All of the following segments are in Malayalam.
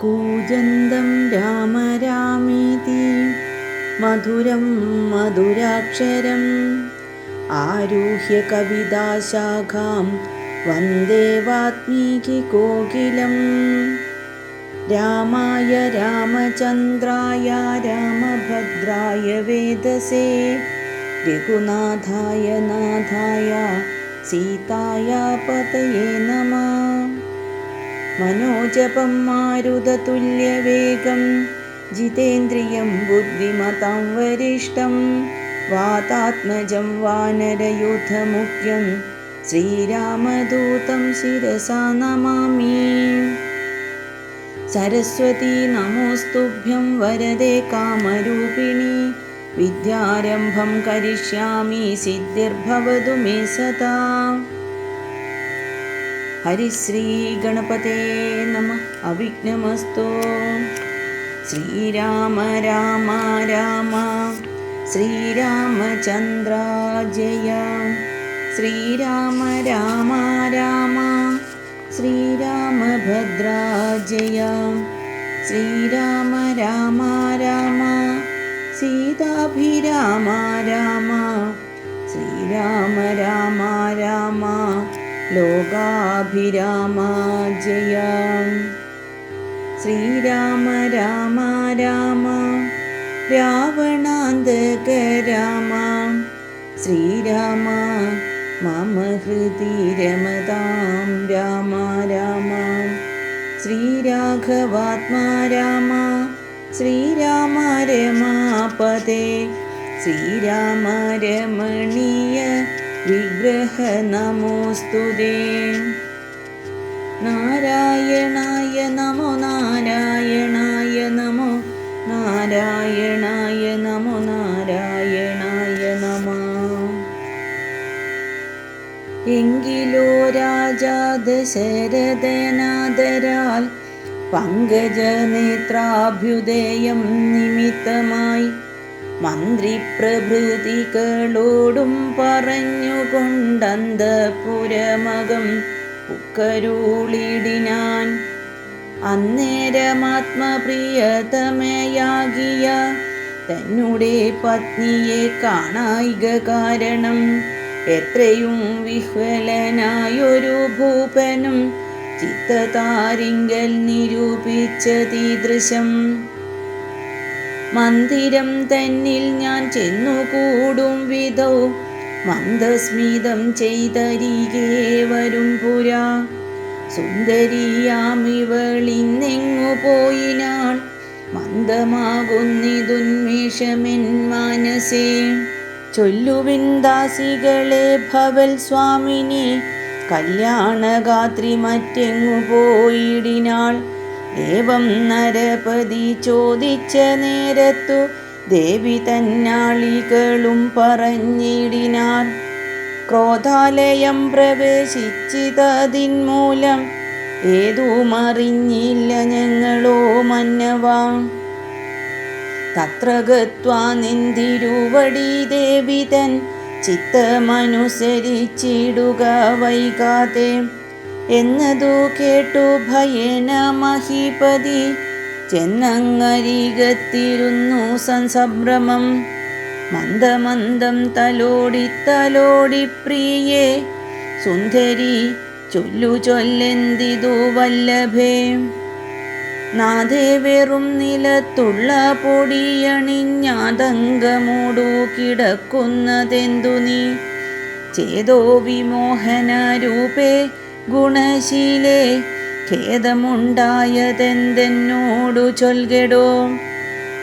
कूजन्तं राम रामीति मधुरं मधुराक्षरम् आरुह्य कविताशाखां वन्दे वाल्मीकिकोकिलम् रामाय रामचन्द्राय रामभद्राय वेदसे रघुनाथाय नाथाय सीताय पतये नमः मनोजपं मारुततुल्यवेगं जितेन्द्रियं बुद्धिमतां वरिष्ठं वातात्मजं वानरयुधमुख्यं श्रीरामदूतं शिरसा नमामि सरस्वती नमोस्तुभ्यं वरदे कामरूपिणि विद्यारम्भं करिष्यामि सिद्धिर्भवतु मे सदा हरिश्रीगणपते नमः अविघ्नमस्तु श्रीराम राम राम श्रीरामचन्द्र जय श्रीराम राम राम श्रीरामभद्रा जय श्रीराम राम राम सीताभिराम राम श्रीराम राम राम ലോകാഭിരാമ ജയ. ശ്രീരാമ രാമ രാമ രാവണാന്തക രാമ ശ്രീരാമ മമ ഹൃതി രമതാം രാമ രാമ. ശ്രീരാഘവാത്മാ രാമ ശ്രീരാമ രമാപദേ ശ്രീരാമ രമണീയ വിഗ്രഹ നമോസ്തുതേ നാരായണായ നമോ നാരായണായ നമോ നാരായണായ നമോ നാരായണായ നമ. എങ്കിലോ രാജാ ദശരഥനാദരാൽ പങ്കജനേത്രാഭ്യുദയം നിമിത്തമായി മന്ത്രിപ്രഭൃതികളോടും പറഞ്ഞുകൊണ്ടന്തപുരമകം ഉക്കരുളിടിനാൻ അന്നേരമാത്മപ്രിയതമയാകിയ തന്നെ പത്നിയെ കാണായിക കാരണം എത്രയും വിഹ്വലനായൊരു ഭൂപനും ചിത്തതാരിങ്കൽ നിരൂപിച്ചതീദൃശം മന്ദിരം തന്നിൽ ഞാൻ ചെന്നുകൂടും വിധൗ. മന്ദസ്മിതം ചെയ്തരികെ വരും പുരാ. സുന്ദരിയാമിവളിന്നെങ്ങു പോയിനാൾ. മന്ദമാകുന്നിതുന്മേഷമെൻ മനസ്സേ ചൊല്ലുവിൻ ദാസികളെ ഭവൽ സ്വാമിനി. കല്യാണഗാത്രി മറ്റെങ്ങു പോയിടിനാൾ. ഏവം നരപതി ചോദിച്ച നേരത്തു ദേവി തന്നാളികളും പറഞ്ഞിടിനാർ ക്രോധാലയം പ്രവേശിച്ചിതതിന്മൂലം ഏതുമറിഞ്ഞില്ല ഞങ്ങളോ മന്നവാ. തത്ര ഗത്വാ നിന്തിരുവടി ദേവി തൻ ചിത്തമനുസരിച്ചിടുക വൈകാതെ. എന്നതു കേട്ടു ഭയേന മഹീപതി. ചെന്നങ്ങരികത്തിരുന്നു സംസംഭ്രമം. മന്ദമന്ദം തലോടി തലോടി പ്രിയേ സുന്ദരി ചൊല്ലു ചൊല്ലെന്തിതു വല്ലഭേ. നാഥേ വെറും നിലത്തുള്ള പൊടിയണിഞ്ഞാതങ്കമൂടു കിടക്കുന്നതെന്തു നീ? ചേതോ വിമോഹനരൂപേ ഗുണശീലേ ഖേദമുണ്ടായതെന്തെന്നോടു ചൊൽകെടോ.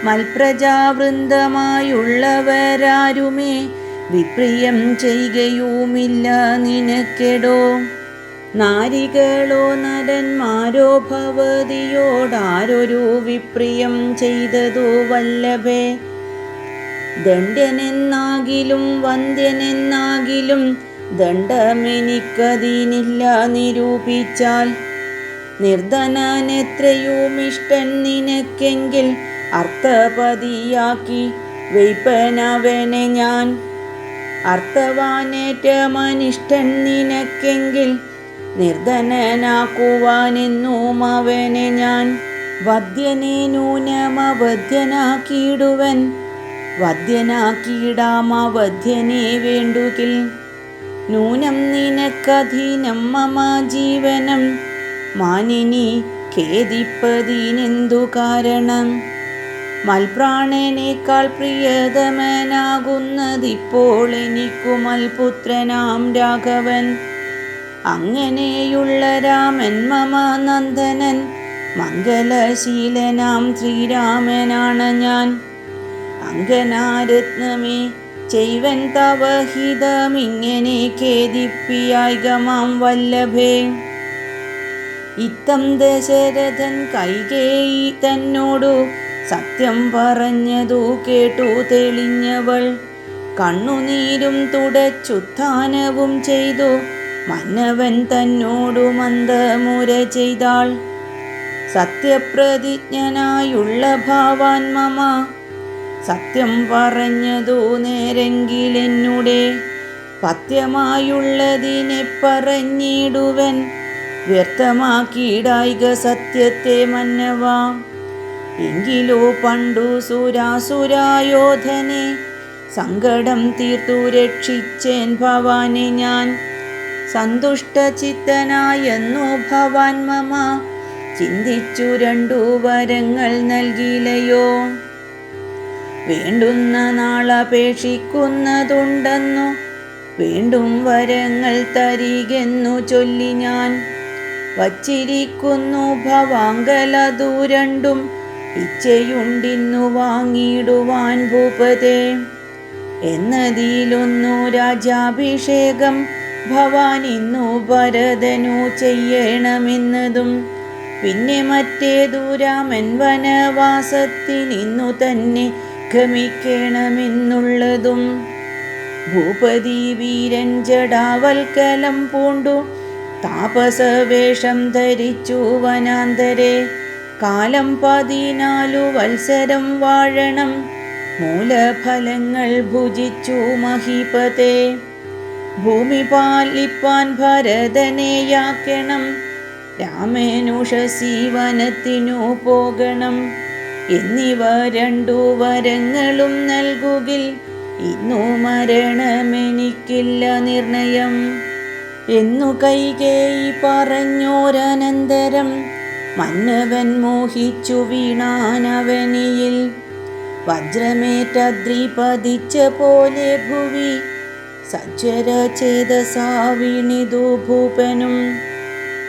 മൽപ്രജാവൃന്ദമായുള്ളവരാരുമേ വിപ്രിയം ചെയ്യുകയുമില്ല നിനക്കെടോ. നാരികളോ നരന്മാരോ ഭവതിയോടാരൊരു വിപ്രിയം ചെയ്തതോ വല്ലഭേ. ദണ്ഡനെന്നാകിലും വന്ധ്യനെന്നാകിലും ദണ്ഡമെനിക്കതിനില്ല നിരൂപിച്ചാൽ നിർധനനെത്രയും ഇഷ്ടൻ നിനക്കെങ്കിൽ അർത്ഥപതിയാക്കി വെയ്പ്പനവനെ ഞാൻ. അർത്ഥവാനേറ്റമനിഷ്ടൻ നിനക്കെങ്കിൽ നിർധനനാക്കുവാനെന്നും അവനെ ഞാൻ. വദ്യനെ നൂനമവധ്യനാക്കിയിടുവൻ വധ്യനാക്കിയിടാമവധ്യനെ വേണ്ടുകിൽ നൂനം നിനക്കധീനം മമ ജീവനം. മാനിനി ഖേദിപ്പതിനെന്തു കാരണം? മൽപ്രാണനേക്കാൾ പ്രിയതമനാകുന്നതിപ്പോൾ എനിക്കു മൽപുത്രനാം രാഘവൻ. അങ്ങനെയുള്ള രാമൻ മമ നന്ദനൻ. മംഗലശീലനാം ശ്രീരാമനാണ് ഞാൻ. അങ്കനാരത്നമേ ചെയ്വൻ തവഹിതമിങ്ങനെ കേതിപ്പിയായികമാം വല്ലഭേ. ഇത്തം ദശരഥൻ കൈകേയി തന്നോടു സത്യം പറഞ്ഞതു കേട്ടു തെളിഞ്ഞവൾ. കണ്ണുനീരും തുടച്ചുത്ഥാനവും ചെയ്തു മന്നവൻ തന്നോടു മന്ദമുര ചെയ്താൾ. സത്യപ്രതിജ്ഞനായുള്ള ഭാവാൻ മമ സത്യം പറഞ്ഞതു നേരെങ്കിലെന്നുടെ പത്യമായുള്ളതിനെ പറഞ്ഞിടുവൻ വ്യർത്ഥമാക്കിയിടായിക സത്യത്തെ മന്നവാ. എങ്കിലോ പണ്ടു സുരാസുരായോധനെ സങ്കടം തീർത്തു രക്ഷിച്ചേൻ ഭവാനെ ഞാൻ. സന്തുഷ്ടചിത്തനായെന്നു ഭവാൻ മമ ചിന്തിച്ചു രണ്ടു വരങ്ങൾ നൽകിയില്ലയോ. വേണ്ടുന്ന നാളപേക്ഷിക്കുന്നതുണ്ടെന്നു വീണ്ടും വരങ്ങൾ തരികെന്നു ചൊല്ലി ഞാൻ. വച്ചിരിക്കുന്നു ഭവാങ്കലതു രണ്ടും ഇച്ഛയുണ്ടിന്നു വാങ്ങിയിടുവാൻ ഭൂപതേ. എന്നതിലൊന്നു രാജാഭിഷേകം ഭവാൻ ഇന്നു ഭരതനു ചെയ്യണമെന്നതും പിന്നെ മറ്റേതു രാമൻ വനവാസത്തിനിന്നു തന്നെ ഗമിക്കണമെന്നുള്ളതും ഭൂപതി വീരൻ ജടാവൽക്കലം പൂണ്ടു. താപസവേഷം ധരിച്ചു വനാന്തരെ. കാലം പതിനാലു വത്സരം വാഴണം. മൂലഫലങ്ങൾ ഭുജിച്ചു മഹിപതേ. ഭൂമി പാലിപ്പാൻ ഭരതനെയാക്കണം. രാമേനുഷ സീവനത്തിനു പോകണം. എന്നിവ രണ്ടു വരങ്ങളും നൽകുകിൽ ഇന്നു മരണമെനിക്കില്ല നിർണയം. എന്നു കൈകേയി പറഞ്ഞോരനന്തരം മന്നവൻ മോഹിച്ചു വീണാനവനിയിൽ. വജ്രമേറ്റദ്രി പതിച്ച പോലെ ഭുവി സജ്ജര ചേതസാ വീണിതു ഭൂപനും.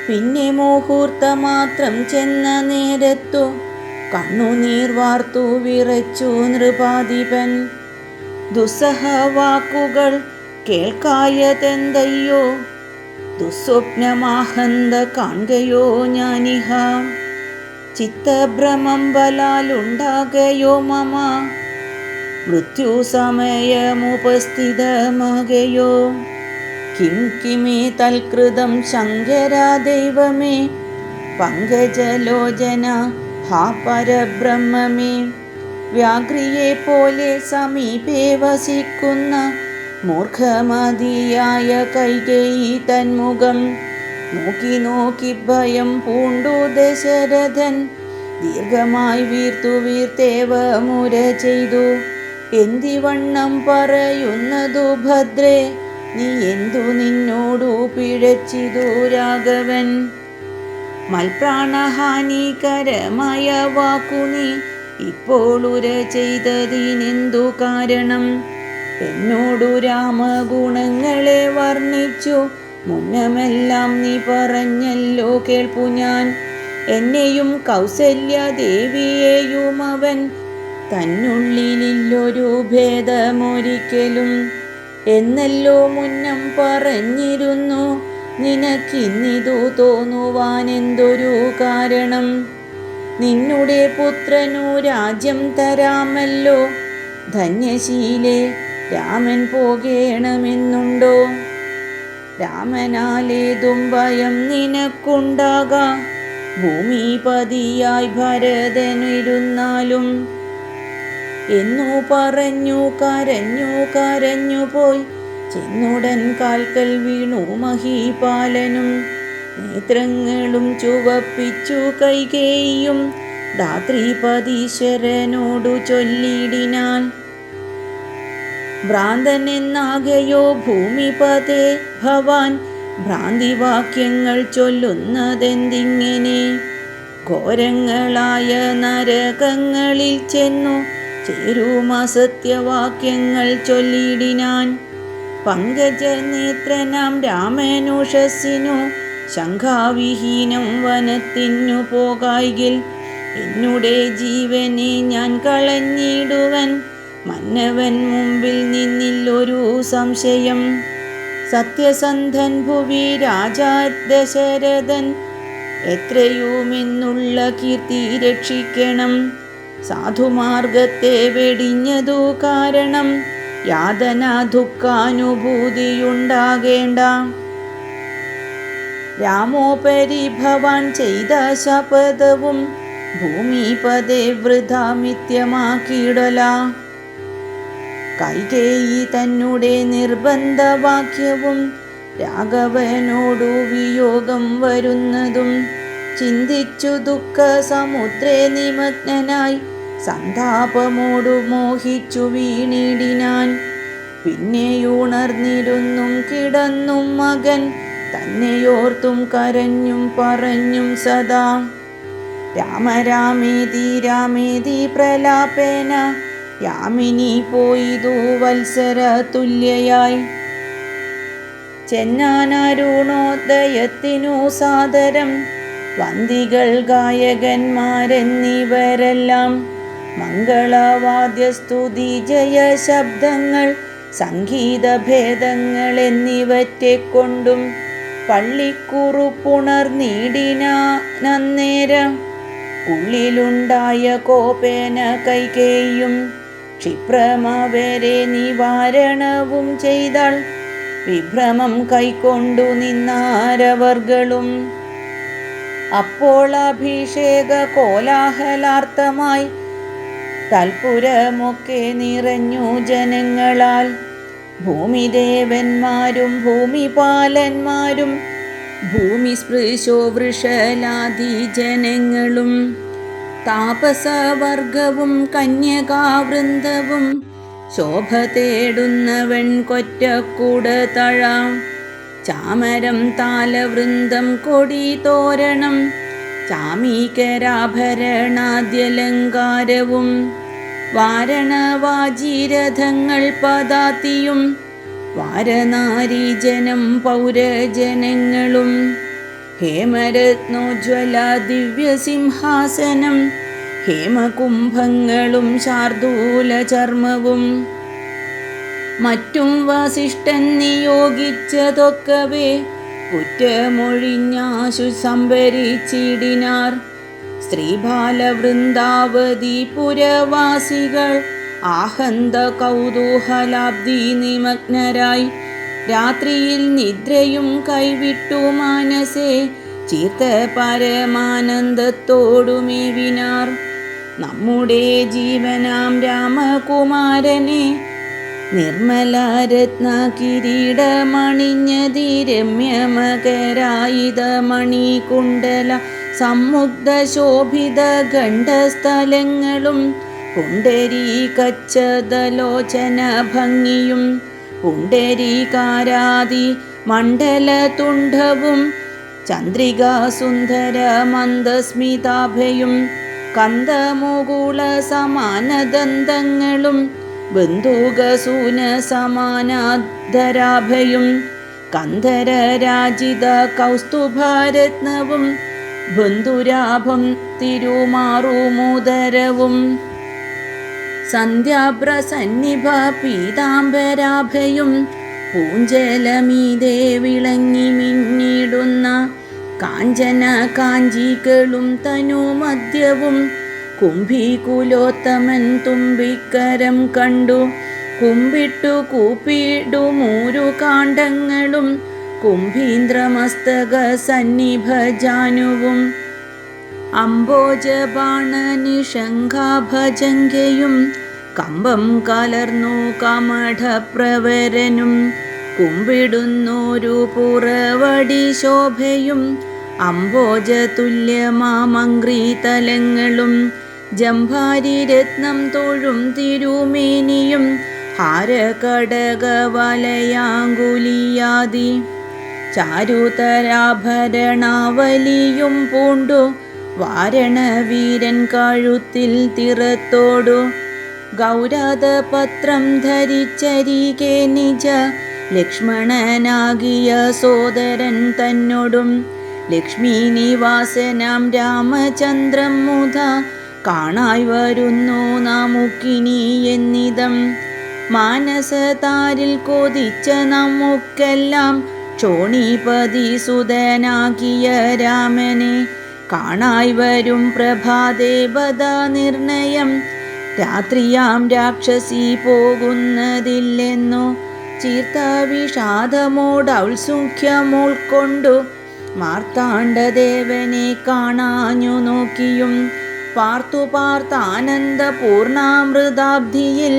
പിന്നെ മുഹൂർത്തമാത്രം ചെന്ന നേരത്തു കണ്ണുനീർ വാർത്തു വിറച്ചു നൃപാധിപൻ. ദുസ്സഹ വാക്കുകൾ കേൾക്കായതെന്തയ്യോ? ദുസ്വപ്നമാഹന്ത കാണുകയോ ഞാനിഹ? ചിത്തഭ്രമം ബലാലുണ്ടാകയോ മമ? മൃത്യു സമയമുപസ്ഥിതമാകയോ കിം കിമേ തൽകൃതം ശങ്കരാ ദൈവമേ. പങ്കജലോചന ഹാ പരബ്രഹ്മമേ വ്യാഘ്രിയെ പോലെ സമീപേ വസിക്കുന്ന മൂർഖമതിയായ കൈകേയി തന്മുഖം നോക്കി നോക്കി ഭയം പൂണ്ടു ദശരഥൻ ദീർഘമായി വീർത്തു വീർത്തേവ മുര ചെയ്തു. എന്തിവണ്ണം പറയുന്നതു ഭദ്രേ നീ എന്തു നിന്നോടു പിഴച്ചിതു രാഘവൻ? മൽപ്രാണഹാനികരമായ വാക്കു ഇപ്പോൾ ഉര ചെയ്തതിനെന്തു കാരണം? എന്നോടു രാമഗുണങ്ങളെ വർണിച്ചു. മുന്നമെല്ലാം നീ പറഞ്ഞല്ലോ കേൾപ്പു ഞാൻ. എന്നെയും കൗസല്യ ദേവിയെയും അവൻ തന്നുള്ളിലില്ലൊരു ഭേദമൊരിക്കലും. എന്നല്ലോ മുന്നം പറഞ്ഞിരുന്നു നിനക്കിന്നിതു തോന്നുവാനെന്തൊരു കാരണം? നിന്നുടെ പുത്രനു രാജ്യം തരാമല്ലോ. ധന്യശീലെ രാമൻ പോകേണമെന്നുണ്ടോ? രാമനാലേതും ഭയം നിനക്കുണ്ടാകാം. ഭൂമിപതിയായി ഭരതനിരുന്നാലും എന്നു പറഞ്ഞു കരഞ്ഞു കരഞ്ഞു പോയി ചെന്നുടൻ കാൽക്കൽ വീണു മഹീപാലനും. നേത്രങ്ങളും ചുവപ്പിച്ചു കൈകേയും. ധാത്രിപതീശ്വരനോടു ചൊല്ലിടിനാൻ. ഭ്രാന്തൻ എന്നാകയോ ഭൂമിപതേ ഭവാൻ. ഭ്രാന്തിവാക്യങ്ങൾ ചൊല്ലുന്നതെന്തിങ്ങനെ? ഘോരങ്ങളായ നരകങ്ങളിൽ ചെന്നു ചേരുമാസത്യവാക്യങ്ങൾ ചൊല്ലിടിനാൻ. പങ്കജനേത്രനാം രാമനുഷസ്സിനു ശങ്കാവിഹീനം വനത്തിനു പോകായിൽ എന്നുടെ ജീവനെ ഞാൻ കളഞ്ഞിടുവൻ. മന്നവൻ മുമ്പിൽ നിന്നില്ലൊരു സംശയം. സത്യസന്ധൻ ഭുവി രാജാ ദശരഥൻ എത്രയുമെന്നുള്ള കീർത്തി രക്ഷിക്കണം. സാധുമാർഗത്തെ വെടിഞ്ഞതു കാരണം യാതന ദുഃഖാനുഭൂതിയുണ്ടാകേണ്ട. രാമോപരി ഭവാൻ ചെയ്ത ശപഥവും ഭൂമിപദേ വൃതാമിത്യമാക്കിയിടല കൈകേയി തന്നെ നിർബന്ധവാക്യവും രാഘവനോടു വിയോഗം വരുന്നതും ചിന്തിച്ചു ദുഃഖ സമുദ്രേ നിമഗ്നനായി സന്താപമോടു മോഹിച്ചു വീണിടിനാൻ പിന്നെയുണർന്നിരുന്നും കിടന്നും മകൻ തന്നെയോർത്തും കരഞ്ഞും പറഞ്ഞും സദാ. രാമരാമേതി രാമേതി പ്രലാപേന യാമിനി പോയിതു വത്സര തുല്യയായി. ചെന്നാനരുണോദയത്തിനു സാദരം വന്തികൾ ഗായകന്മാരെന്നിവരെല്ലാം. മംഗളവാദ്യസ്തുതി ജയ ശബ്ദങ്ങൾ സംഗീതഭേദങ്ങൾ എന്നിവറ്റെ കൊണ്ടും പള്ളിക്കുറുപ്പുണർന്നീടിനന്നേരം ഉള്ളിലുണ്ടായ കോപേന കൈകേയും ക്ഷിപ്രമവരെ നിവാരണവും ചെയ്താൾ വിഭ്രമം കൈക്കൊണ്ടു നിന്നാരവർകളും അപ്പോൾ അഭിഷേക കോലാഹലാർത്ഥമായി തൽപുരമൊക്കെ നിറഞ്ഞു ജനങ്ങളാൽ. ഭൂമിദേവന്മാരും ഭൂമിപാലന്മാരും ഭൂമി സ്പൃശോ വൃഷലാദി ജനങ്ങളും താപസവർഗവും കന്യകാവൃന്ദവും ശോഭ തേടുന്നവൻ കൊറ്റക്കൂട തഴാം ചാമരം താലവൃന്ദം കൊടി തോരണം ചാമീകരാഭരണാദ്യലങ്കാരവും വാരണവാജീരഥങ്ങൾ പദാത്തിയും വാരനാരീജനം പൗരജനങ്ങളും ഹേമരത്നോജ്വല ദിവ്യസിംഹാസനം ഹേമകുംഭങ്ങളും ശാർദൂല ചർമ്മവും മറ്റും വാസിഷ്ഠൻ നിയോഗിച്ചതൊക്കവേ കുറ്റമൊഴിഞ്ഞാശു സംഭരിച്ചിടിനാർ. സ്ത്രീബാലവൃന്ദാവതി പുരവാസികൾ ആഹന്ത കൗതൂഹലാബ്ദി നിമഗ്നരായി. രാത്രിയിൽ നിദ്രയും കൈവിട്ടു മാനസേ ചീർത്ത പരമാനന്ദത്തോടുമേവിനാർ നമ്മുടെ ജീവനാം രാമകുമാരനെ നിർമ്മല രത്ന കിരീടമണിഞ്ഞതി രമ്യമകരായുധ മണികുണ്ടല സമ്മുഗ്ധ ശോഭിത ഖണ്ഡസ്ഥലങ്ങളും പുണ്ടരീ കച്ചതലോചന ഭംഗിയും പുണ്ടരീകാരാദി മണ്ഡല തുണ്ടവും ചന്ദ്രികാ സുന്ദര മന്ദസ്മിതാഭയും കന്ദമുകുള സമാനദന്തങ്ങളും ബന്ധുകസൂന സമാനാധരാഭയും കന്ധരരാജിത കൗസ്തുഭാരത്നവും ബന്ധുരാഭം തിരുമാറുമോദരവും. സന്ധ്യാപ്രസന്നിഭ പീതാംബരാഭയും പൂഞ്ചലമീതേ വിളങ്ങി മിന്നിടുന്ന കാഞ്ചന കാഞ്ചികളും തനുമദ്യവും കുംഭികുലോത്തമൻ തുമ്പിക്കരം കണ്ടു. കുമ്പിട്ടു കൂപ്പിടുമൂരു കാണ്ഡങ്ങളും. കുംഭീന്ദ്രമസ്തക സന്നിഭജാനുവും. അംബോജബാണ നിഷങ്കാഭജങ്കയും കമ്പം കലർന്നു കമഠപ്രവരനും. കുമ്പിടുന്നൊരു പുറവടി ശോഭയും. അംബോജതുല്യമാമങ്ക്രീതലങ്ങളും ജംഭാരിരത്നം തോഴും തിരുമേനിയും ഹാരകടകവലയാങ്കുലിയാതി ചാരുതരാഭരണാവലിയും പൂണ്ടു വാരണവീരൻ കഴുത്തിൽ തിറത്തോടു. ഗൗരതപത്രം ധരിച്ചരികെ നിജ ലക്ഷ്മണനാകിയ സോദരൻ തന്നോടും. ലക്ഷ്മീനിവാസനാം രാമചന്ദ്രം മുത കാണായി വരുന്നു നമുക്കിനി എന്നിതം. മാനസതാരിൽ കൊതിച്ച നമുക്കെല്ലാം ചോണിപതി സുതനാക്കിയ രാമനെ. കാണായി വരും പ്രഭാദേവത നിർണയം. രാത്രിയാം രാക്ഷസി പോകുന്നതില്ലെന്നു. ചീർത്ത വിഷാദമോട് ഔത്സുഖ്യമുൾക്കൊണ്ടു മാർത്താണ്ഡദേവനെ കാണാഞ്ഞു നോക്കിയും പാർത്തു പാർത്താനന്ദപൂർണാമൃതാബ്ധിയിൽ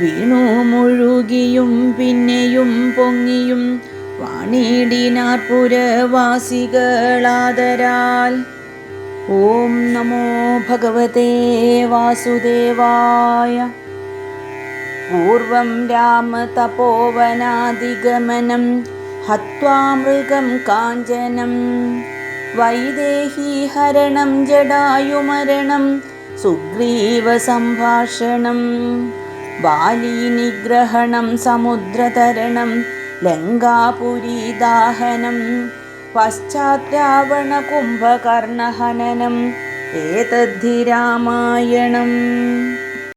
വീണു മുഴുകിയും പിന്നെയും പൊങ്ങിയും വാണിടിനാർ പുരവാസികളാദരാൽ ഓം നമോ ഭഗവതേ വാസുദേവായ. പൂർവം രാമതപോവനാദിഗമനം ഹത്വാ മൃഗം കാഞ്ചനം. വൈദേഹീഹരണം ജടായുമരണം സുഗ്രീവസംഭാഷണം ബാലീനിഗ്രഹണം സമുദ്രതരണം ലങ്കാപുരീദാഹനം പശ്ചാത്രാവണകുംഭകർണഹനനം ഏതദ്ധി രാമായണം.